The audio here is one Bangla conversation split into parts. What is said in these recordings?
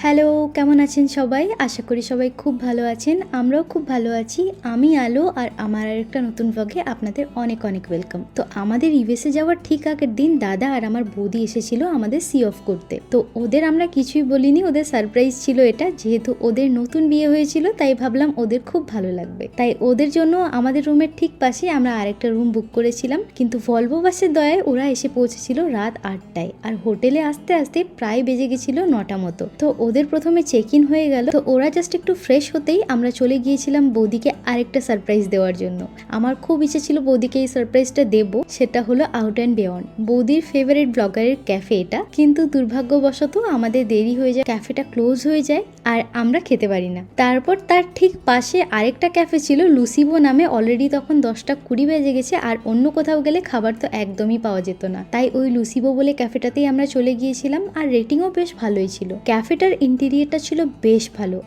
হ্যালো, কেমন আছেন সবাই? আশা করি সবাই খুব ভালো আছেন। আমরাও খুব ভালো আছি। আমি আলো আর আমার আরেকটা নতুন ব্লগে আপনাদের অনেক অনেক ওয়েলকাম তো আমাদের ইউএসএ যাওয়ার ঠিক আগের দিন দাদা আর আমার বৌদি এসেছিল আমাদের সি অফ করতে। তো ওদের আমরা কিছুই বলিনি, ওদের সারপ্রাইজ ছিল এটা। যেহেতু ওদের নতুন বিয়ে হয়েছিল, তাই ভাবলাম ওদের খুব ভালো লাগবে। তাই ওদের জন্য আমাদের রুমের ঠিক পাশে আমরা আরেকটা রুম বুক করেছিলাম। কিন্তু ভলভো বাসের দয়ায় ওরা এসে পৌঁছেছিল রাত আটটায়। আর হোটেলে আসতে আসতে প্রায় বেজে গেছিল নটা মতো। তো ওদের প্রথমে চেক ইন হয়ে গেল। তো ওরা জাস্ট একটু ফ্রেশ হতেই আমরা চলে গিয়েছিলাম বৌদিকে আরেকটা সারপ্রাইজ দেওয়ার জন্য। আমার খুব ইচ্ছে ছিল বৌদিকে এই সারপ্রাইজটা দেব, সেটা হলো আউট অ্যান্ড বিয়ন্ড বৌদির ফেভারিট ব্লগারের ক্যাফে এটা। কিন্তু দুর্ভাগ্যবশত আমাদের দেরি হয়ে যায় ক্যাফেটা ক্লোজ হয়ে যায়। আর আমরা খেতে পারি না। তারপর তার ঠিক পাশে আরেকটা ক্যাফে ছিল লুসিবো নামে অলরেডি তখন দশটা কুড়ি বেজে গেছে আর অন্য কোথাও গেলে খাবার তো একদমই পাওয়া যেত না। তাই ওই লুসিবো বলে ক্যাফেটাতেই আমরা চলে গিয়েছিলাম আর রেটিংও বেশ ভালোই ছিল। ক্যাফেটার ইন্টেরিয়রটা ছিল বেশ ভালো।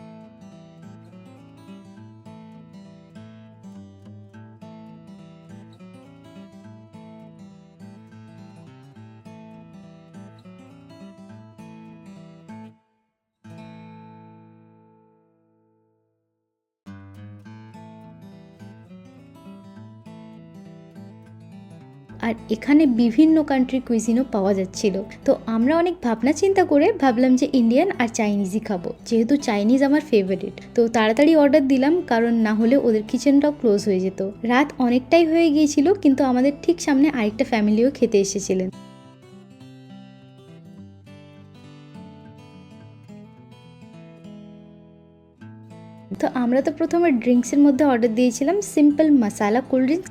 আর এখানে বিভিন্ন কান্ট্রি কুইজিনও পাওয়া যাচ্ছিল। তো আমরা অনেক ভাবনা চিন্তা করে ভাবলাম যে ইন্ডিয়ান আর চাইনিজই খাব, যেহেতু চাইনিজ আমার ফেভারিট তো তাড়াতাড়ি অর্ডার দিলাম, কারণ না হলে ওদের কিচেনটাও ক্লোজ হয়ে যেত। রাত অনেকটাই হয়ে গিয়েছিল, কিন্তু আমাদের ঠিক সামনে আরেকটা ফ্যামিলিও খেতে এসেছিলেন। তো আমরা তো প্রথমে ড্রিঙ্কসের মধ্যে অর্ডার দিয়েছিলাম সিম্পল মশালা কোল্ড ড্রিঙ্কস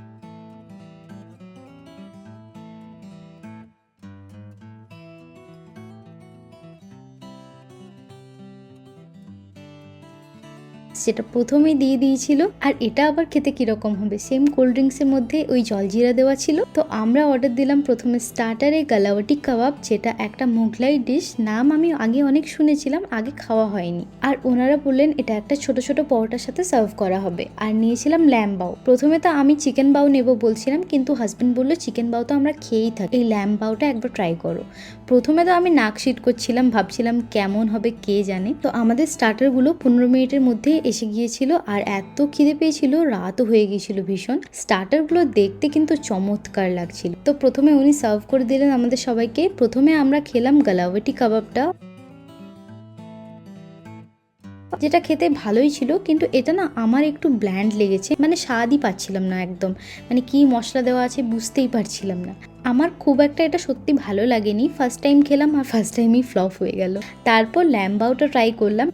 সেটা প্রথমেই দিয়ে দিয়েছিল, আর এটা আবার খেতে কীরকম হবে? সেম কোল্ড ড্রিঙ্কসের মধ্যে ওই জলজিরা দেওয়া ছিল। তো আমরা অর্ডার দিলাম প্রথমে স্টার্টারে গালাওয়াটি কাবাব, যেটা একটা মোগলাই ডিশ নাম আমি আগে অনেক শুনেছিলাম, আগে খাওয়া হয়নি। আর ওনারা বললেন, এটা একটা ছোট ছোট পরোটার সাথে সার্ভ করা হবে। আর নিয়েছিলাম ল্যাম বাউ প্রথমে তো আমি চিকেন বাউ নেব বলছিলাম, কিন্তু হাজবেন্ড বলল চিকেন বাউ তো আমরা খেয়েই থাকি। এই ল্যাম বাউটা একবার ট্রাই করো। প্রথমে তো আমি নাক শিট করছিলাম, ভাবছিলাম কেমন হবে, কে জানে? তো আমাদের স্টার্টারগুলো পনেরো মিনিটের মধ্যে এসে গিয়েছিল আর এত খিদে পেয়েছিল, রাতও হয়ে গিয়েছিল ভীষণ। স্টার্টারগুলো দেখতে কিন্তু চমৎকার লাগছিল। তো প্রথমে উনি সার্ভ করে দিলেন আমাদের সবাইকে। প্রথমে আমরা খেলাম গালাওয়াটি কাবাবটা। যেটা খেতে ভালোই ছিল, কিন্তু এটা না আমার একটু ব্ল্যান্ড লেগেছে। মানে স্বাদই পাচ্ছিলাম না একদম। মানে কি মশলা দেওয়া আছে বুঝতেই পারছিলাম না। আমার খুব একটা এটা সত্যি ভালো লাগেনি। ফার্স্ট টাইম খেলাম আর ফার্স্ট টাইমই ফ্লপ হয়ে গেল। তারপর ল্যাম্বাউটা ট্রাই করলাম।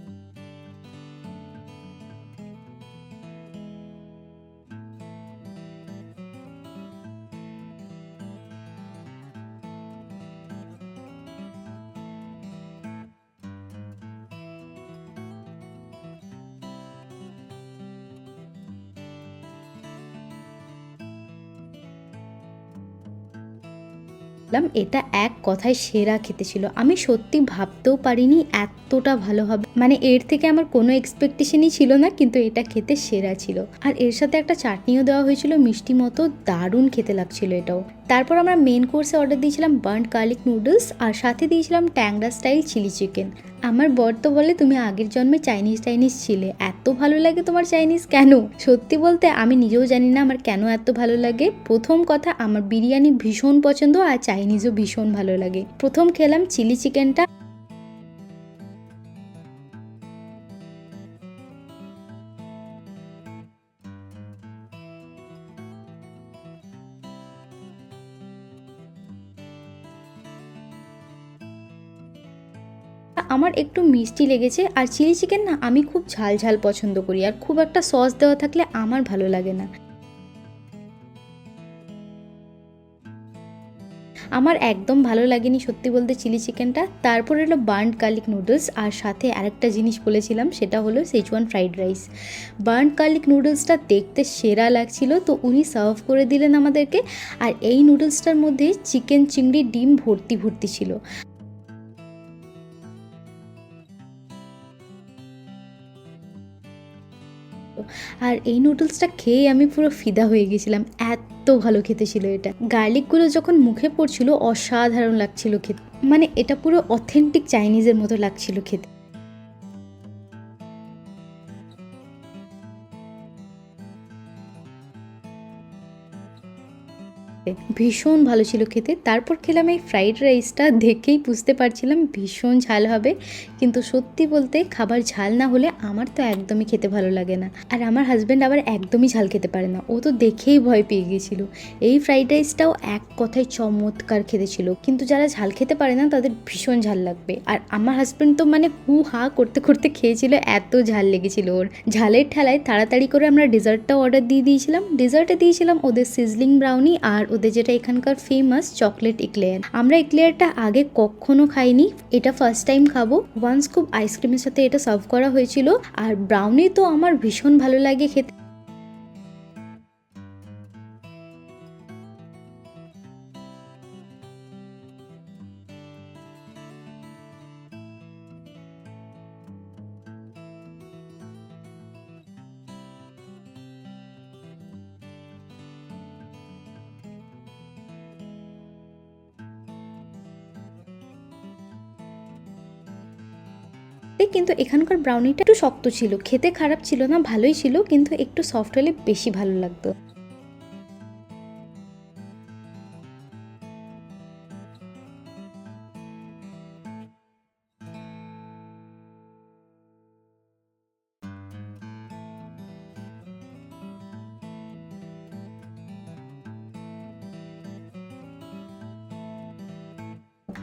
বললাম এটা এক কথায় সেরা খেতে ছিল। আমি সত্যি ভাবতেও পারিনি এতটা ভালো হবে। মানে এর থেকে আমার কোনো এক্সপেকটেশনই ছিল না, কিন্তু এটা খেতে সেরা ছিল। আর এর সাথে একটা চাটনিও দেওয়া হয়েছিল, মিষ্টি মতো দারুণ খেতে লাগছিল এটাও। তারপর আমরা মেন কোর্সে অর্ডার দিয়েছিলাম বার্ন্ড গার্লিক নুডলস আর সাথে দিয়েছিলাম ট্যাংরা স্টাইল চিলি চিকেন আমার বর তো বলে, তুমি আগের জন্মে চাইনিজ টাইনিজ ছিলে, এত ভালো লাগে তোমার চাইনিজ কেন? সত্যি বলতে আমি নিজেও জানি না আমার কেন এত ভালো লাগে। প্রথম কথা, আমার বিরিয়ানি ভীষণ পছন্দ, আর চাইনিজও ভীষণ ভালো লাগে। প্রথম খেলাম চিলি চিকেনটা। আমার একটু মিষ্টি লেগেছে, আর চিলি চিকেন না আমি খুব ঝাল ঝাল পছন্দ করি, আর খুব একটা সস দেওয়া থাকলে আমার ভালো লাগে না। আমার একদম ভালো লাগেনি সত্যি বলতে চিলি চিকেনটা। তারপর এলো বার্ন্ড গার্লিক নুডলস, আর সাথে আরেকটা জিনিস বলেছিলাম, সেটা হলো Szechuan fried rice. Burnt garlic নুডলসটা দেখতে সেরা লাগছিল, তো উনি সার্ভ করে দিলেন আমাদেরকে। আর এই নুডলসটার মধ্যে চিকেন চিংড়ি ডিম ভর্তি ভর্তি ছিল। আর এই নুডলসটা খেয়ে আমি পুরো ফিদা হয়ে গেছিলাম। এত ভালো খেতে ছিল এটা। গার্লিকগুলো যখন মুখে পড়ছিল, অসাধারণ লাগছিল খেতে। মানে এটা পুরো অথেন্টিক চাইনিজের মতো লাগছিল খেতে। ভীষণ ভালো ছিল খেতে। তারপর খেলাম এই ফ্রাইড রাইসটা দেখেই বুঝতে পারছিলাম ভীষণ ঝাল হবে। কিন্তু সত্যি বলতে খাবার ঝাল না হলে আমার তো একদমই খেতে ভালো লাগে না। আর আমার হাজব্যান্ড আবার একদমই ঝাল খেতে পারে না। ও তো দেখেই ভয় পেয়ে গিয়েছিল। এই ফ্রাইড রাইসটাও এক কথায় চমৎকার খেতে ছিল। কিন্তু যারা ঝাল খেতে পারে না, তাদের ভীষণ ঝাল লাগবে। আর আমার হাজব্যান্ড তো মানে হু হা করতে করতে খেয়েছিল, এত ঝাল লেগেছিল ওর। ঝালের ঠেলায় তাড়াতাড়ি করে আমরা ডেজার্টটাও অর্ডার দিয়ে দিয়েছিলাম। ডেজার্টে দিয়েছিলাম ওদের সিজলিং ব্রাউনি আর ওদের যেটা এখানকার ফেমাস চকলেট ইক্লেয়ার আমরা ইক্লেয়ারটা আগে কখনো খাইনি, এটা ফার্স্ট টাইম খাব। ওয়ান্স খুব আইসক্রিমের সাথে এটা সার্ভ করা হয়েছিল, আর ব্রাউনি তো আমার ভীষণ ভালো লাগে খেতে। কিন্তু এখানকার ব্রাউনিটা একটু শক্ত ছিল। খেতে খারাপ ছিল না, ভালোই ছিল, কিন্তু একটু সফট হলে বেশি ভালো লাগতো।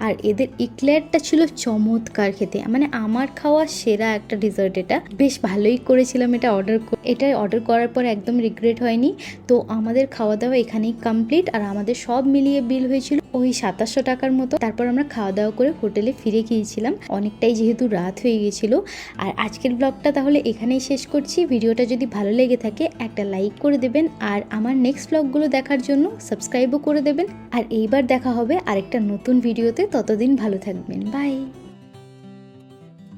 আর এদের ইকলেয়ারটা ছিল চমৎকার খেতে। মানে আমার খাওয়া সেরা একটা ডেজার্ট এটা। বেশ ভালোই করেছিলাম এটা অর্ডার এটা অর্ডার করার পর একদম রিগ্রেট হয়নি। তো আমাদের খাওয়া দাওয়া এখানেই কমপ্লিট আর আমাদের সব মিলিয়ে বিল হয়েছিল ওই সাতাশশো টাকার মতো। তারপর আমরা খাওয়া দাওয়া করে হোটেলে ফিরে গিয়েছিলাম। অনেকটাই যেহেতু রাত হয়ে গিয়েছিল। আর আজকের ব্লগটা তাহলে এখানেই শেষ করছি। ভিডিওটা যদি ভালো লেগে থাকে, একটা লাইক করে দেবেন। আর আমার নেক্সট ব্লগগুলো দেখার জন্য সাবস্ক্রাইবও করে দেবেন। আর এইবার দেখা হবে আরেকটা নতুন ভিডিওতে ততদিন ভালো থাকবেন। বাই